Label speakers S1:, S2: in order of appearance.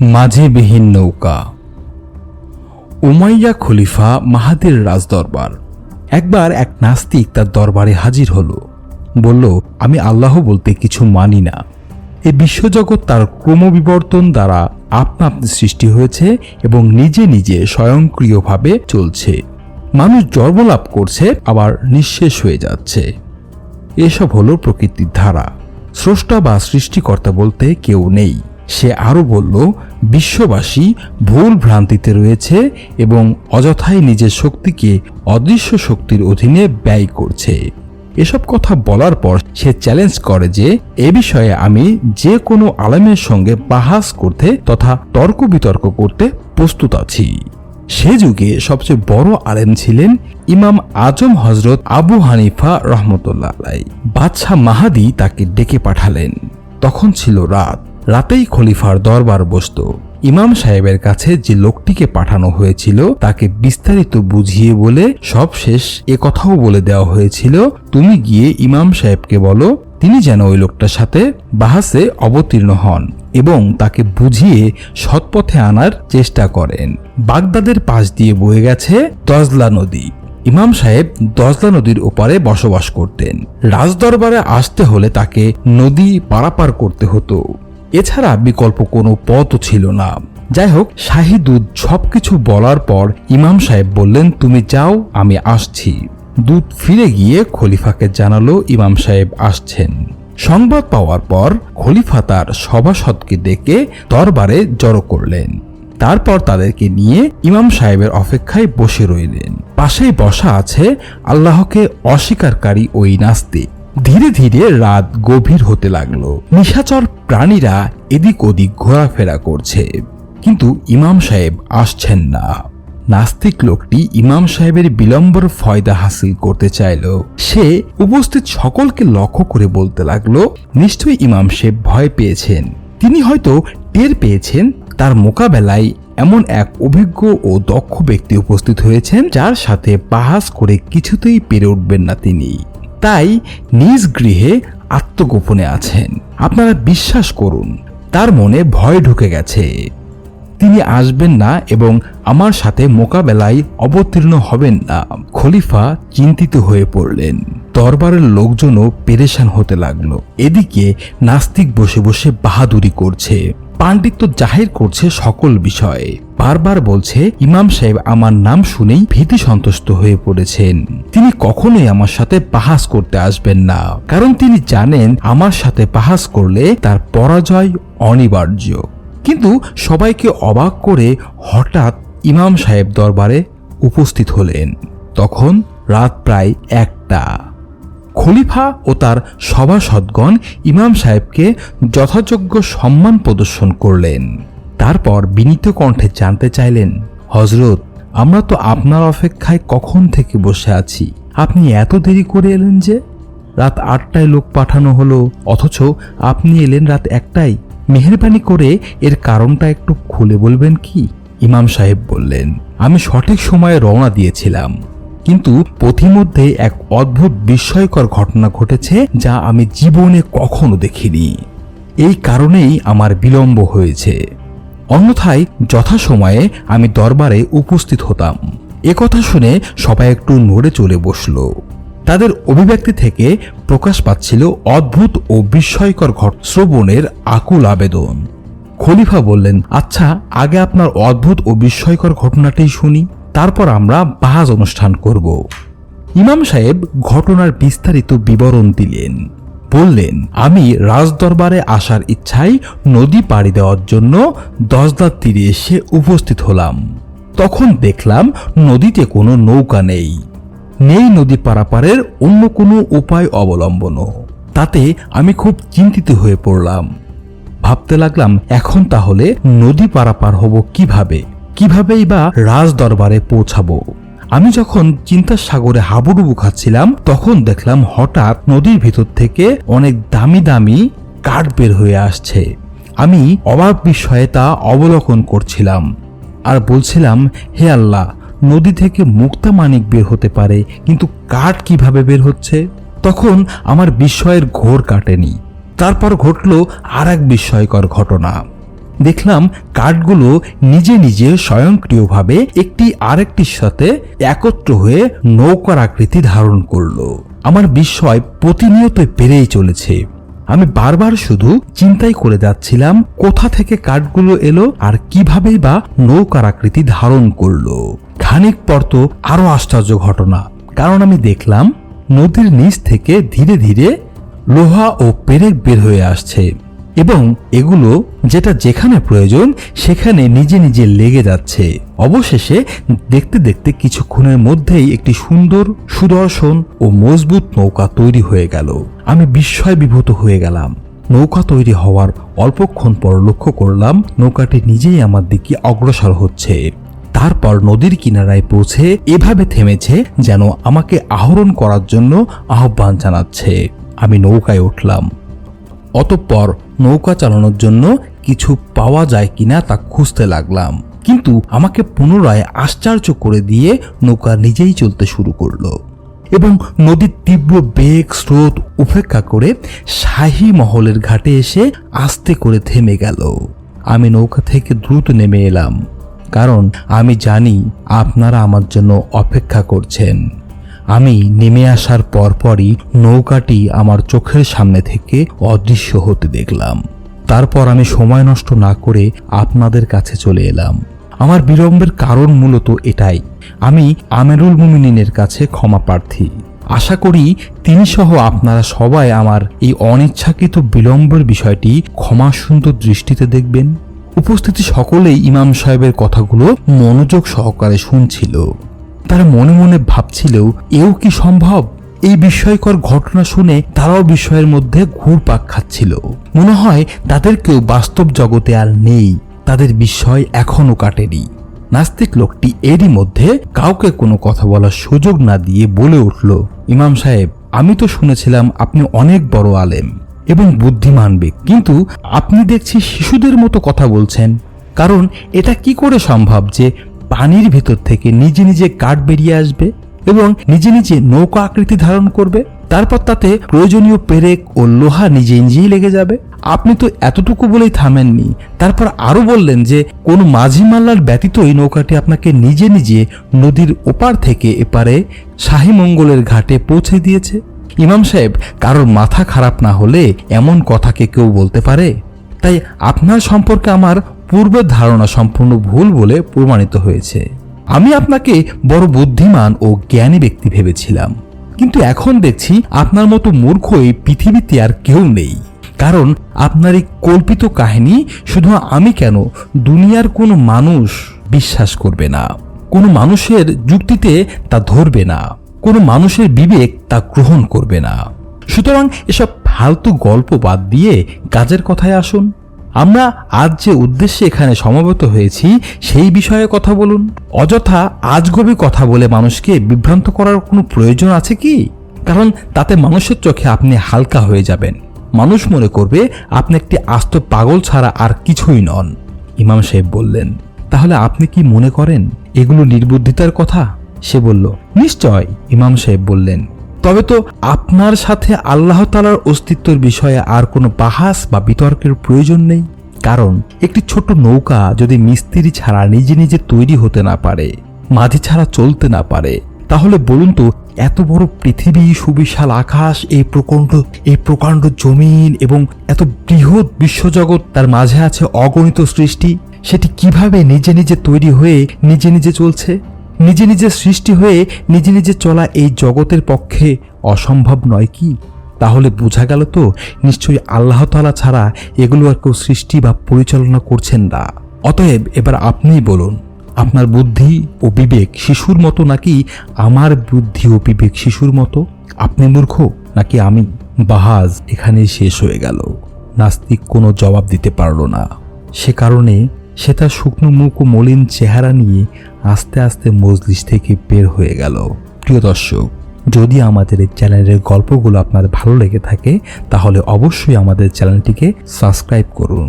S1: মাঝেবিহীন নৌকা। উমাইয়া খলিফা মাহাদির রাজদরবার। একবার এক নাস্তিক তার দরবারে হাজির হলো। বলল, আমি আল্লাহ বলতে কিছু মানি না। এই বিশ্বজগৎ তার ক্রমবিবর্তন দ্বারা আপনা আপনি সৃষ্টি হয়েছে এবং নিজে নিজে স্বয়ংক্রিয়ভাবে চলছে। মানুষ জন্মলাভ করছে, আবার নিঃশেষ হয়ে যাচ্ছে। এসব হলো প্রকৃতির ধারা। স্রষ্টা বা সৃষ্টিকর্তা বলতে কেউ নেই। সে আরও বলল, বিশ্ববাসী, ভুল ভ্রান্তিতে রয়েছে এবং অযথাই নিজের শক্তিকে অদৃশ্য শক্তির অধীনে ব্যয় করছে। এসব কথা বলার পর সে চ্যালেঞ্জ করে যে, এ বিষয়ে আমি যে কোনো আলেমের সঙ্গে বাহাস করতে তথা তর্ক বিতর্ক করতে প্রস্তুত আছি। সে যুগে সবচেয়ে বড় আলেম ছিলেন ইমাম আজম হজরত আবু হানিফা রহমতুল্লাহ বাদশাহ মাহাদি তাকে ডেকে পাঠালেন। তখন ছিল রাত। রাতেই খলিফার দরবার বসত। ইমাম সাহেবের কাছে যে লোকটিকে পাঠানো হয়েছিল, তাকে বিস্তারিত বুঝিয়ে বলে সব শেষ এ কথাও বলে দেওয়া হয়েছিল, তুমি গিয়ে ইমাম সাহেবকে বলো, তিনি যেন ওই লোকটার সাথে বাহাসে অবতীর্ণ হন এবং তাকে বুঝিয়ে সৎপথে আনার চেষ্টা করেন। বাগদাদের পাশ দিয়ে বয়ে গেছে দজলা নদী। ইমাম সাহেব দজলা নদীর ওপারে বসবাস করতেন। রাজদরবারে আসতে হলে তাকে নদী পারাপার করতে হতো। এছাড়া বিকল্প কোনো পথও ছিল না। যাই হোক শাহিদুদ সবকিছু বলার পর ইমাম সাহেব বললেন, তুমি যাও, আমি আসছি। দূত ফিরে গিয়ে খলিফাকে জানালো, ইমাম সাহেব আসছেন। সংবাদ পাওয়ার পর খলিফা তার সভাসদকে ডেকে দরবারে জড়ো করলেন। তারপর তাদেরকে নিয়ে ইমাম সাহেবের অপেক্ষায় বসে রইলেন। পাশেই বসা আছে আল্লাহকে অস্বীকারী ওই নাস্তিক। ধীরে ধীরে রাত গভীর হতে লাগল। নিশাচর প্রাণীরা এদিক ওদিক ঘোরাফেরা করছে, কিন্তু ইমাম সাহেব আসছেন না। নাস্তিক লোকটি ইমাম সাহেবের বিলম্বর ফয়দা হাসিল করতে চাইল। সে উপস্থিত সকলকে লক্ষ্য করে বলতে লাগল, নিশ্চয়ই ইমাম সাহেব ভয় পেয়েছেন। তিনি হয়তো টের পেয়েছেন তার মোকাবেলায় এমন এক অভিজ্ঞ ও দক্ষ ব্যক্তি উপস্থিত হয়েছেন যার সাথে বাহাস করে কিছুতেই পেরে উঠবেন না তিনি। তাই নিজ গৃহে আত্মগোপনে আছেন। আপনারা বিশ্বাস করুন, তার মনে ভয় ঢুকে গেছে। তিনি আসবেন না এবং আমার সাথে মোকাবেলায় অবতীর্ণ হবেন না। খলিফা চিন্তিত হয়ে পড়লেন। দরবারের লোকজনও পেরেশান হতে লাগল। এদিকে নাস্তিক বসে বসে বাহাদুরি করছে। পাণ্ডিত্য জাহির করছে সকল বিষয়ে। বারবার বলছে, ইমাম সাহেব আমার নাম শুনেই ভীতি সন্তুষ্ট হয়ে পড়েছেন। তিনি কখনোই আমার সাথে বাহাস করতে আসবেন না। কারণ তিনি জানেন, আমার সাথে বাহাস করলে তার পরাজয় অনিবার্য। কিন্তু সবাইকে অবাক করে হঠাৎ ইমাম সাহেব দরবারে উপস্থিত হলেন। তখন রাত প্রায় একটা। খলিফা ও তার সভাসদগণ ইমাম সাহেবকে যথাযোগ্য সম্মান প্রদর্শন করলেন। তারপর বিনীত কণ্ঠে জানতে চাইলেন হজরত আমরা তো আপনার অপেক্ষায় কখন থেকে বসে আছি? আপনি এত দেরি করে এলেন যে? রাত আটটায় লোক পাঠানো হলো, অথচ আপনি এলেন রাত একটাই মেহরবানি করে এর কারণটা একটু খুলে বলবেন কি? ইমাম সাহেব বললেন, আমি সঠিক সময়ে রওনা দিয়েছিলাম। কিন্তু পথিমধ্যে এক অদ্ভুত বিস্ময়কর ঘটনা ঘটেছে যা আমি জীবনে কখনো দেখিনি। এই কারণেই আমার বিলম্ব হয়েছে। অন্যথায় যথাসময়ে আমি দরবারে উপস্থিত হতাম। একথা শুনে সবাই একটু নড়ে চলে বসল। তাদের অভিব্যক্তি থেকে প্রকাশ পাচ্ছিল অদ্ভুত ও বিস্ময়কর ঘট শ্রবণের আকুল আবেদন। খলিফা বললেন আচ্ছা আগে আপনার অদ্ভুত ও বিস্ময়কর ঘটনাটাই শুনি। তারপর আমরা বাহাজ অনুষ্ঠান করব। ইমাম সাহেব ঘটনার বিস্তারিত বিবরণ দিলেন। বললেন, আমি রাজদরবারে আসার ইচ্ছায় নদী পাড়ি দেওয়ার জন্য দশদার তীরে এসে উপস্থিত হলাম। তখন দেখলাম নদীতে কোনো নৌকা নেই। নেই নদী পারাপারের অন্য কোনো উপায় অবলম্বনও। তাতে আমি খুব চিন্তিত হয়ে পড়লাম। ভাবতে লাগলাম, এখন তাহলে নদী পারাপার হব কীভাবে? কিভাবেই বা রাজ দরবারে পৌঁছাবো? আমি যখন চিন্তার সাগরে হাবুডুবু খাচ্ছিলাম, তখন দেখলাম হঠাৎ নদীর ভিতর থেকে অনেক দামি দামি কাঠ বের হয়ে আসছে। আমি অবাক বিস্ময়ে তা অবলোকন করছিলাম আর বলছিলাম, হে আল্লাহ, নদী থেকে মুক্তা মানিক বের হতে পারে, কিন্তু কাঠ কীভাবে বের হচ্ছে? তখন আমার বিস্ময়ের ঘোর কাটেনি। তারপর ঘটল আর এক বিস্ময়কর ঘটনা। দেখলাম কাঠগুলো নিজে নিজে স্বয়ংক্রিয়ভাবে একটি আরেকটির সাথে একত্র হয়ে নৌকার আকৃতি ধারণ করল। আমার বিস্ময় প্রতিনিয়ত বেড়েই চলেছে। আমি বারবার শুধু চিন্তাই করে যাচ্ছিলাম, কোথা থেকে কাঠগুলো এলো আর কিভাবেই বা নৌকার আকৃতি ধারণ করল। খানিক পর তো আরও আশ্চর্য ঘটনা, কারণ আমি দেখলাম নদীর নিচ থেকে ধীরে ধীরে লোহা ও পেরেক বের হয়ে আসছে। এবং এগুলো যেটা যেখানে প্রয়োজন, সেখানে নিজে নিজে লেগে যাচ্ছে। অবশেষে দেখতে দেখতে কিছুক্ষণের মধ্যেই একটি সুন্দর সুদর্শন ও মজবুত নৌকা তৈরি হয়ে গেল। আমি বিস্ময় বিভূত হয়ে গেলাম। নৌকা তৈরি হওয়ার অল্পক্ষণ পর লক্ষ্য করলাম, নৌকাটি নিজেই আমার দিকে অগ্রসর হচ্ছে। তারপর নদীর কিনারায় পৌঁছে এভাবে থেমেছে যেন আমাকে আহরণ করার জন্য আহ্বান জানাচ্ছে। আমি নৌকায় উঠলাম। অতঃপর নৌকা চালানোর জন্য কিছু পাওয়া যায় কিনা তা খুঁজতে লাগলাম। কিন্তু আমাকে পুনরায় আশ্চর্য করে দিয়ে নৌকা নিজেই চলতে শুরু করল এবং নদীর তীব্র বেগ, স্রোত উপেক্ষা করে শাহী মহলের ঘাটে এসে আস্তে করে থেমে গেল। আমি নৌকা থেকে দ্রুত নেমে এলাম, কারণ আমি জানি আপনারা আমার জন্য অপেক্ষা করছেন। আমি নেমে আসার পরপরই নৌকাটি আমার চোখের সামনে থেকে অদৃশ্য হতে দেখলাম। তারপর আমি সময় নষ্ট না করে আপনাদের কাছে চলে এলাম। আমার বিলম্বের কারণ মূলত এটাই। আমি আমেরুল মুমিনিনের কাছে ক্ষমা প্রার্থী। আশা করি তিনি সহ আপনারা সবাই আমার এই অনিচ্ছাকৃত বিলম্বের বিষয়টি ক্ষমা সুন্দর দৃষ্টিতে দেখবেন। উপস্থিতি সকলেই ইমাম সাহেবের কথাগুলো মনোযোগ সহকারে শুনছিল। তারা মনে মনে ভাবছিল এও কি সম্ভব? এই বিস্ময়কর ঘটনা শুনে তারাও বিস্ময়ের মধ্যে ঘুরপাক খাচ্ছিল। মনে হয় তাদের কেউ বাস্তব জগতে আর নেই। তাদের বিস্ময় এখনও কাটেনি। নাস্তিক লোকটি এরই মধ্যে কাউকে কোনো কথা বলার সুযোগ না দিয়ে বলে উঠল, ইমাম সাহেব, আমি তো শুনেছিলাম আপনি অনেক বড় আলেম এবং বুদ্ধিমান ব্যক্তি। কিন্তু আপনি দেখছি শিশুদের মতো কথা বলছেন। কারণ এটা কি করে সম্ভব যে পানির ভিতর থেকে নিজে নিজে কাঠ বেরিয়ে আসবে এবং নিজে নিজে নৌকা আকৃতি ধারণ করবে। তারপর তাতে প্রয়োজনীয় পেরেক ও লোহা নিজে নিজেই লেগে যাবে। আপনি তো এতটুকু বলেই থামেননি। তারপর আরও বললেন যে, কোন মাঝি মাল্লার ব্যতীতই নৌকাটি আপনাকে নিজে নিজে নদীর ওপার থেকে এপারে মঙ্গলের ঘাটে পৌঁছে দিয়েছে। ইমাম সাহেব, কারোর মাথা খারাপ না হলে এমন কথাকে কেউ বলতে পারে? তাই আপনার সম্পর্কে আমার পূর্বের ধারণা সম্পূর্ণ ভুল বলে প্রমাণিত হয়েছে। আমি আপনাকে বড় বুদ্ধিমান ও জ্ঞানী ব্যক্তি ভেবেছিলাম। কিন্তু এখন দেখছি আপনার মতো মূর্খ এই পৃথিবীতে আর কেউ নেই। কারণ আপনার এই কল্পিত কাহিনী শুধু আমি কেন দুনিয়ার কোনো মানুষ বিশ্বাস করবে না। কোনো মানুষের যুক্তিতে তা ধরবে না। কোনো মানুষের বিবেক তা গ্রহণ করবে না। সুতরাং এসব ফালতু গল্প বাদ দিয়ে কাজের কথায় আসুন। আমরা আজ যে উদ্দেশ্যে এখানে সমবেত হয়েছি, সেই বিষয়ে কথা বলুন। অযথা আজগবি কথা বলে মানুষকে বিভ্রান্ত করার কোনো প্রয়োজন আছে কি? কারণ তাতে মানুষের চোখে আপনি হালকা হয়ে যাবেন। মানুষ মনে করবে, আপনি একটি আস্ত পাগল ছাড়া আর কিছুই নন। ইমাম সাহেব বললেন, তাহলে আপনি কি মনে করেন এগুলো নির্বুদ্ধিতার কথা? সে বলল, নিশ্চয়। ইমাম সাহেব বললেন তবে তো আপনার সাথে আল্লাহ তালার অস্তিত্বের বিষয়ে আর কোনো বাহাস বা বিতর্কের প্রয়োজন নেই। কারণ একটি ছোট নৌকা যদি মিস্ত্রি ছাড়া নিজে নিজে তৈরি হতে না পারে, মাঝি ছাড়া চলতে না পারে, তাহলে বলুন তো, এত বড় পৃথিবী, সুবিশাল আকাশ, এই প্রকাণ্ড এই প্রকাণ্ড জমিন এবং এত বৃহৎ বিশ্বজগৎ, তার মাঝে আছে অগণিত সৃষ্টি, সেটি কীভাবে নিজে নিজে তৈরি হয়ে নিজে নিজে চলছে? নিজে নিজে সৃষ্টি হয়ে নিজে নিজে চলা এই জগতের পক্ষে অসম্ভব নয় কি? তাহলে বোঝা গেল তো, নিশ্চয়ই আল্লাহ তালা ছাড়া এগুলো আর কেউ সৃষ্টি বা পরিচালনা করছেন না। অতএব এবার আপনিই বলুন, আপনার বুদ্ধি ও বিবেক শিশুর মতো নাকি আমার বুদ্ধি ও বিবেক শিশুর মতো? আপনি মূর্খ নাকি আমি? বাহাজ এখানেই শেষ হয়ে গেল। নাস্তিক কোনো জবাব দিতে পারল না। সে কারণে সে তার শুকনো মুখ ও মলিন চেহারা নিয়ে আস্তে আস্তে মজলিস থেকে বের হয়ে গেল। প্রিয় দর্শক, যদি আমাদের এই চ্যানেলের গল্পগুলো আপনার ভালো লেগে থাকে, তাহলে অবশ্যই আমাদের চ্যানেলটিকে সাবস্ক্রাইব করুন।